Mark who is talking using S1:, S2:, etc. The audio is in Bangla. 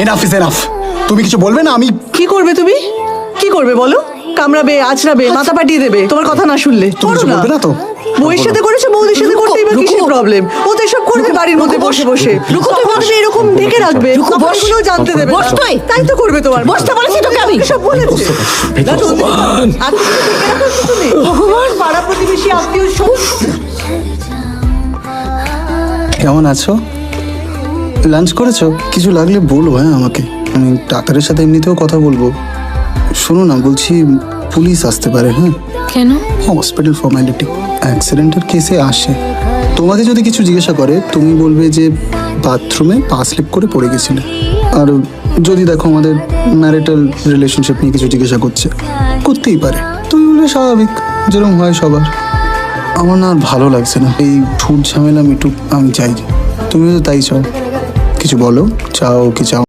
S1: এনাফ ইজ এনাফ তুমি কিছু বলবে না? আমি
S2: কি করবে তুমি? কি করবে বলো? কামড়াবে আছড়াবে মাথা পাঠিয়ে দেবে তোমার কথা না শুনলে।
S1: তুমি কিছু বলবে না তো?
S2: বউয়ের সাথে করেছ বৌদির সাথে করতেই বা কিসের প্রবলেম ও তো এসব করবে বাড়ির মধ্যে বসে বসে।
S3: রুকো, তুই বস।
S2: এরকম ডেকে রাখবে।
S3: রুকো, বস।
S2: কোনো জানতে দেবে।
S3: বস তুই।
S2: তাই তো করবে তোমার।
S3: বসতে বলেছি তোকে আমি।
S2: সব বলেছে। না, নন্দিনী, আর কিছু ডেকে রাখার কিছু নেই। ভগবান পাড়া প্রতিবেশী আত্মীয় সব
S1: কেমন আছো? লাঞ্চ করেছ? কিছু লাগলে বলো হ্যাঁ আমাকে। আমি ডাক্তারের সাথে এমনিতেও কথা বলব। শোনো না বলছি পুলিশ আসতে পারে হ্যাঁ?
S3: কেন?
S1: Hospital formality. অ্যাক্সিডেন্টের কেসে আসে। তোমাকে যদি কিছু জিজ্ঞাসা করে তুমি বলবে যে বাথরুমে পা স্লিপ করে পড়ে গেছিলে। আর যদি দেখো আমাদের ম্যারিটাল রিলেশনশিপ নিয়ে কিছু জিজ্ঞাসা করছে করতেই পারে। তুমি বলবে স্বাভাবিক যেরকম হয় সবার। আমার না আর ভালো লাগছে না। এই ঠুট ঝামেলা মিটুক আমি চাই তুমিও তো তাই চাও। কিছু বলো? চাও কি চাও